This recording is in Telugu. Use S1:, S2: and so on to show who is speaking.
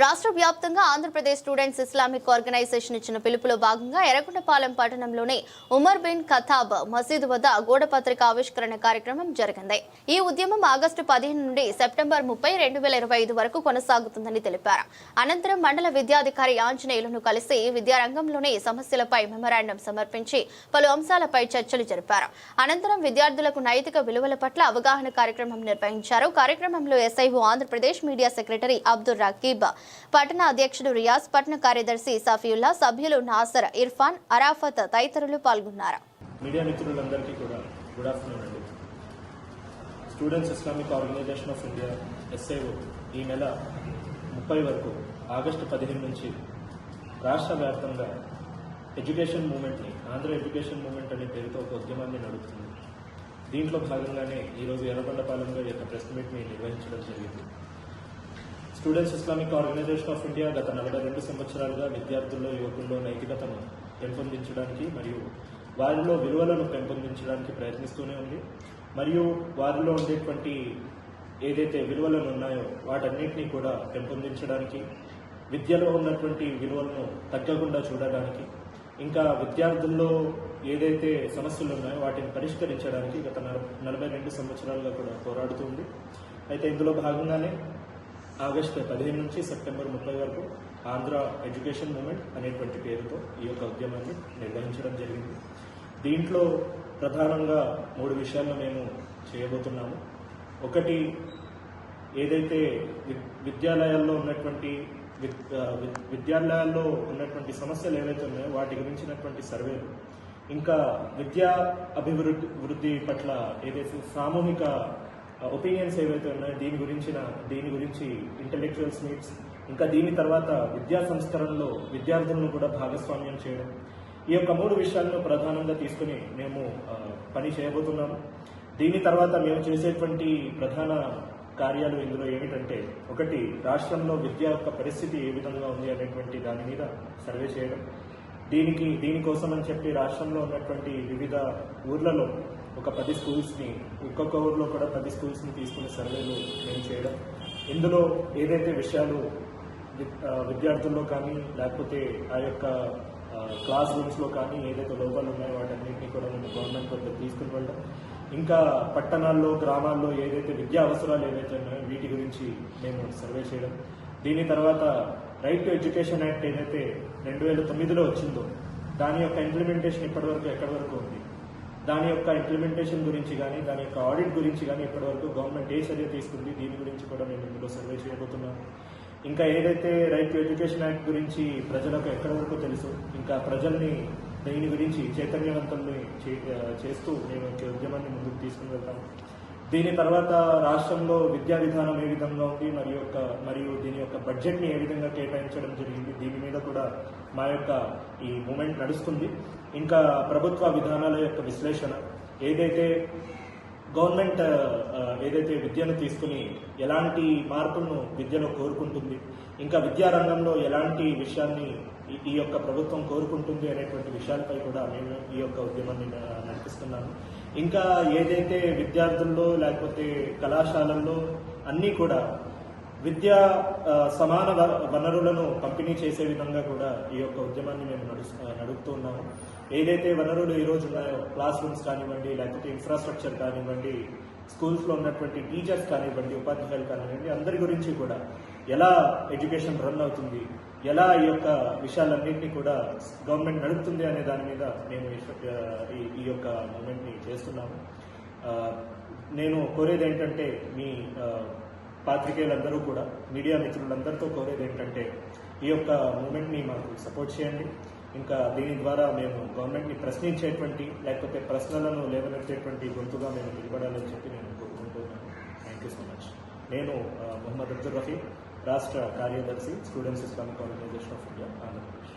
S1: రాష్ట్ర వ్యాప్తంగా ఆంధ్రప్రదేశ్ స్టూడెంట్స్ ఇస్లామిక్ ఆర్గనైజేషన్ ఇచ్చిన పిలుపులో భాగంగా ఎర్రగొండపాలెం పట్టణంలోని ఉమర్ బిన్ ఖతాబ్ మసీదు వద్ద గోడపత్రిక ఆవిష్కరణ కార్యక్రమం జరిగింది. ఈ ఉద్యమం ఆగస్టు పదిహేను నుండి సెప్టెంబర్ ముప్పై రెండు వేల ఇరవై ఐదు వరకు కొనసాగుతుందని తెలిపారు. అనంతరం మండల విద్యాధికారి ఆంజనేయులను కలిసి విద్యారంగంలోని సమస్యలపై మెమరాండం సమర్పించి పలు అంశాలపై చర్చలు జరిపారు. అనంతరం విద్యార్థులకు నైతిక విలువల పట్ల అవగాహన కార్యక్రమం నిర్వహించారు. కార్యక్రమంలో SIO Andhra Pradesh media secretary Abdul Raqib పట్టణ అధ్యక్షుడు రియాజ్ పట్టణ కార్యదర్శి సఫీయుల్లా సభ్యులు నాసర్ ఇర్ఫాన్ అరాఫత్ తదితరులు పాల్గొన్నారు.
S2: మీడియా మిత్రులందరికీ కూడా గుడ్ ఆఫ్టర్నూన్ అండి. Students Islamic organisation of India SIO ఈ నెల ముప్పై వరకు ఆగస్టు పదిహేను నుంచి రాష్ట్ర వ్యాప్తంగా ఎడ్యుకేషన్ మూమెంట్ని ఆంధ్ర ఎడ్యుకేషన్ మూమెంట్ అనే పేరుతో ఒక ఉద్యమాన్ని నడుపుతుంది. దీంట్లో భాగంగానే ఈరోజు ఎర్రబండపాలెంలో ఈ యొక్క ప్రెస్ మీట్ని నిర్వహించడం జరిగింది. Students Islamic organisation of India గత నలభై రెండు సంవత్సరాలుగా విద్యార్థుల్లో యువకుల్లో నైతికతను పెంపొందించడానికి మరియు వారిలో విలువలను పెంపొందించడానికి ప్రయత్నిస్తూనే ఉంది. మరియు వారిలో ఉండేటువంటి ఏదైతే విలువలను ఉన్నాయో వాటన్నిటినీ కూడా పెంపొందించడానికి విద్యలో ఉన్నటువంటి విలువలను తగ్గకుండా చూడడానికి ఇంకా విద్యార్థుల్లో ఏదైతే సమస్యలు ఉన్నాయో వాటిని పరిష్కరించడానికి గత నలభై రెండు సంవత్సరాలుగా కూడా పోరాడుతుంది అయితే ఇందులో భాగంగానే ఆగస్టు పదిహేను నుంచి సెప్టెంబర్ ముప్పై వరకు ఆంధ్ర ఎడ్యుకేషన్ మూమెంట్ అనేటువంటి పేరుతో ఈ యొక్క ఉద్యమాన్ని నిర్వహించడం జరిగింది. దీంట్లో ప్రధానంగా మూడు విషయాలను మేము చేయబోతున్నాము. ఒకటి ఏదైతే విద్యాలయాల్లో ఉన్నటువంటి వి- విద్యాలయాల్లో ఉన్నటువంటి సమస్యలు ఏవైతే ఉన్నాయో వాటి గురించినటువంటి సర్వేలు ఇంకా విద్యా అభివృద్ధి వృద్ధి పట్ల ఏదైతే సామూహిక ఒపీనియన్స్ ఏవైతే ఉన్నాయో దీని గురించిన దీని గురించి ఇంటలెక్చువల్స్ మీట్స్ ఇంకా దీని తర్వాత విద్యా సంస్కరణలో విద్యార్థులను కూడా భాగస్వామ్యం చేయడం. ఈ యొక్క మూడు విషయాలను ప్రధానంగా తీసుకుని మేము పని చేయబోతున్నాము దీని తర్వాత మేము చేసేటువంటి ప్రధాన కార్యాలు ఇందులో ఏమిటంటే ఒకటి రాష్ట్రంలో విద్య యొక్క పరిస్థితి ఏ విధంగా ఉంది అనేటువంటి దాని మీద సర్వే చేయడం. దీనికి దీనికోసం అని చెప్పి రాష్ట్రంలో ఉన్నటువంటి వివిధ ఊర్లలో ఒక పది స్కూల్స్ని ఇంకొక ఊర్లో కూడా పది స్కూల్స్ని తీసుకుని సర్వేలు మేము చేయడం. ఇందులో ఏదైతే విషయాలు విద్యార్థుల్లో కానీ లేకపోతే ఆ యొక్క క్లాస్ రూమ్స్లో కానీ ఏదైతే లోపాలు ఉన్నాయో వాటన్నింటినీ కూడా మేము గవర్నమెంట్ వద్ద తీసుకుని వెళ్ళడం. ఇంకా పట్టణాల్లో గ్రామాల్లో ఏదైతే విద్యా అవసరాలు ఏవైతే ఉన్నాయో వీటి గురించి మేము సర్వే చేయడం. దీని తర్వాత రైట్ టు ఎడ్యుకేషన్ యాక్ట్ ఏదైతే రెండు వేల తొమ్మిదిలో వచ్చిందో దాని యొక్క ఇంప్లిమెంటేషన్ ఇప్పటివరకు ఎక్కడి వరకు ఉంది? దాని యొక్క ఇంప్లిమెంటేషన్ గురించి కానీ దాని యొక్క ఆడిట్ గురించి కానీ ఇప్పటివరకు గవర్నమెంట్ ఏ చర్య తీసుకుంది దీని గురించి కూడా మేము ఇందులో సర్వే చేయబోతున్నాము ఇంకా ఏదైతే రైట్ టు ఎడ్యుకేషన్ యాక్ట్ గురించి ప్రజలకు ఎక్కడి వరకు తెలుసు ఇంకా ప్రజల్ని దీని గురించి చైతన్యవంతుల్ని చే- చేస్తూ మేము ఉద్యమాన్ని ముందుకు తీసుకుని వెళ్తాము దీని తర్వాత రాష్ట్రంలో విద్యా విధానం ఏ విధంగా ఉంది మరియు యొక్క మరియు దీని యొక్క బడ్జెట్ని ఏ విధంగా కేటాయించడం జరిగింది? దీని మీద కూడా మా యొక్క ఈ మూమెంట్ నడుస్తుంది. ఇంకా ప్రభుత్వ విధానాల యొక్క విశ్లేషణ. ఏదైతే గవర్నమెంట్ ఏదైతే విద్యను తీసుకుని ఎలాంటి మార్పులను విద్యలో కోరుకుంటుంది ఇంకా విద్యారంగంలో ఎలాంటి విషయాన్ని ఈ- యొక్క ప్రభుత్వం కోరుకుంటుంది అనేటువంటి విషయాలపై కూడా మేము ఈ యొక్క ఉద్యమాన్ని న- నడిపిస్తున్నాము. ఇంకా ఏదైతే విద్యార్థుల్లో లేకపోతే కళాశాలల్లో అన్నీ కూడా విద్యా సమాన వనరులను పంపిణీ చేసే విధంగా కూడా ఈ యొక్క ఉద్యమాన్ని మేము నడుస్తు నడుపుతూ ఉన్నాము. ఏదైతే వనరులు ఈ ఉన్నాయో క్లాస్ రూమ్స్ కానివ్వండి లేకపోతే ఇన్ఫ్రాస్ట్రక్చర్ కానివ్వండి స్కూల్స్లో ఉన్నటువంటి టీచర్స్ కానివ్వండి ఉపాధ్యాయులు కానివ్వండి అందరి గురించి కూడా ఎలా ఎడ్యుకేషన్ రన్ అవుతుంది ఎలా ఈ యొక్క విషయాలన్నింటినీ కూడా గవర్నమెంట్ నడుపుతుంది అనే దాని మీద మేము ఈ- ఈ- ఈ యొక్క మూమెంట్ని చేస్తున్నాము నేను కోరేది ఏంటంటే మీ పాత్రికేయులందరూ కూడా మీడియా మిత్రులందరితో కోరేది ఏంటంటే ఈ యొక్క మూమెంట్ని మాకు సపోర్ట్ చేయండి. ఇంకా దీని ద్వారా మేము గవర్నమెంట్ని ప్రశ్నించేటువంటి లేకపోతే ప్రశ్నలను లేవనెత్తేటువంటి గొంతుగా మేము నిలబడాలని చెప్పి నేను కోరుకుంటున్నాను. థ్యాంక్ యూ సో మచ్ నేను మొహమ్మద్ అబ్దుల్ రఫీ రాష్ట్ర కార్యదర్శి students Islamic organisation of India Andhra Pradesh